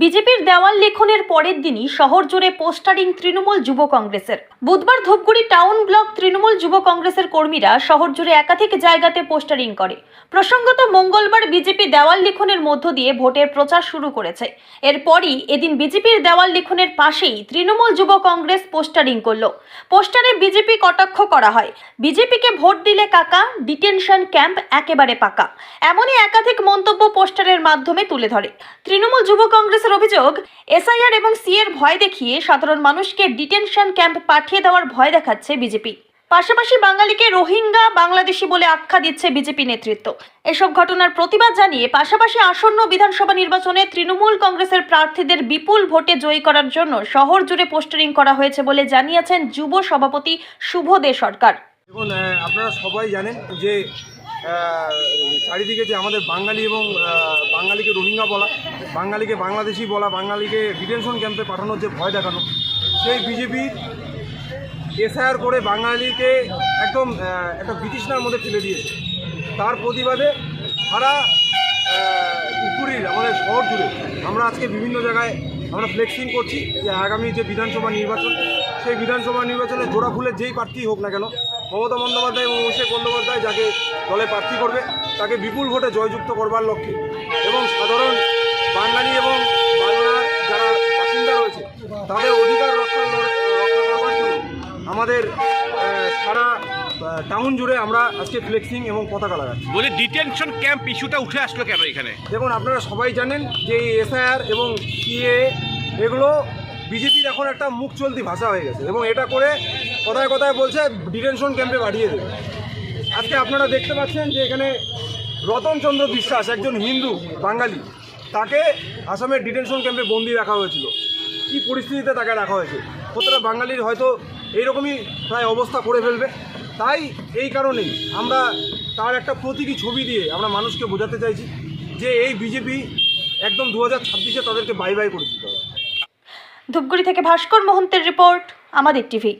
বিজেপির দেওয়াল লেখনের পরের দিনই শহর জুড়ে পোস্টারিং তৃণমূল যুব কংগ্রেসের। বুধবার ধূপগুড়ি টাউন ব্লক তৃণমূল যুব কংগ্রেসের কর্মীরা শহর জুড়ে একাধিক জায়গাতে পোস্টারিং করে। প্রসঙ্গত মঙ্গলবার বিজেপি দেওয়াল লিখনের মধ্য দিয়ে ভোটের প্রচার শুরু করেছে। এরপরই এদিন বিজেপির দেওয়াল লিখনের পাশেই তৃণমূল যুব কংগ্রেস পোস্টারিং করল। পোস্টারে বিজেপি কটাক্ষ করা হয়। বিজেপিকে ভোট দিলে কাকা, ডিটেনশন ক্যাম্প একেবারে পাকা। এমনই একাধিক মন্তব্য পোস্টারের মাধ্যমে তুলে ধরে। তৃণমূল যুব কংগ্রেসের অভিযোগ, এসআইআর এবং সি এর ভয় দেখিয়ে সাধারণ মানুষকে ডিটেনশন ক্যাম্প পাঠিয়ে দেওয়ার ভয় দেখাচ্ছে বিজেপি। পাশাপাশি বাঙালিকে রোহিঙ্গা, বাংলাদেশি বলে আখ্যা দিচ্ছে বিজেপি নেতৃত্ব। এসব ঘটনার প্রতিবাদ জানিয়ে পাশাপাশি আসন্ন বিধানসভা নির্বাচনে তৃণমূল কংগ্রেসের প্রার্থীদের বিপুল ভোটে জয়ী করার জন্য শহর জুড়ে পোস্টারিং করা হয়েছে বলে জানিয়েছেন যুব সভাপতি শুভ দে সরকার। দেখুন আপনারা সবাই জানেন যে চারিদিকে যে আমাদের বাঙালি এবং বাঙালিকে রোহিঙ্গা বলা, বাঙালিকে বাংলাদেশি বলা, বাঙালিকে ডিটেনশন ক্যাম্পে পাঠানোর যে ভয় দেখানো, সেই বিজেপির এসআইআর করে বাঙালিকে একদম একটা বিতৃষ্ণার মধ্যে ফেলে দিয়েছে। তার প্রতিবাদে সারা পুকুরির আমাদের শহর জুড়ে আমরা আজকে বিভিন্ন জায়গায় আমরা ফ্লেক্সিং করছি যে আগামী যে বিধানসভা নির্বাচন, সেই বিধানসভা নির্বাচনে জোড়া ফুলের যেই প্রার্থী হোক না কেন মমতা বন্দ্যোপাধ্যায় এবং অভিষেক বন্দ্যোপাধ্যায় যাকে দলে প্রার্থী করবে তাকে বিপুল ভোটে জয়যুক্ত করবার লক্ষ্যে। এবং সাধারণ বাঙালি এবং বাংলার যারা বাসিন্দা রয়েছে তাদের অধিকার রক্ষা রক্ষা করবার জন্য আমাদের সারা টাউন জুড়ে আমরা আজকে ফ্লেক্সিং এবং পতাকা লাগাচ্ছি। বলে ডিটেনশন ক্যাম্প ইস্যুটা উঠে আসলো কেন এখানে? দেখুন আপনারা সবাই জানেন যে এই এসআইআর এবং সিএ এগুলো বিজেপির এখন একটা মুখ চলতি ভাষা হয়ে গেছে এবং এটা করে কথায় কথায় বলছে, ডিটেনশন ক্যাম্পে পাঠিয়ে দেবে। আজকে আপনারা দেখতে পাচ্ছেন যে এখানে রতনচন্দ্র বিশ্বাস, একজন হিন্দু, বাঙালি, তাকে আসামের ডিটেনশন ক্যাম্পে বন্দি রাখা হয়েছিল। কী পরিস্থিতিতে তাকে রাখা হয়েছে? প্রত্যেকটা বাঙালির হয়তো এইরকমই প্রায় অবস্থা করে ফেলবে? তাই এই কারণেই আমরা তার একটা প্রতীকী ছবি দিয়ে আমরা মানুষকে বোঝাতে চাইছি যে এই বিজেপি একদম দু হাজার ছাব্বিশে তাদেরকে বাই বাই করে দিতে হবে। ধূপগুড়ি থেকে ভাস্কর মোহন্তের রিপোর্ট আমাদের টিভি।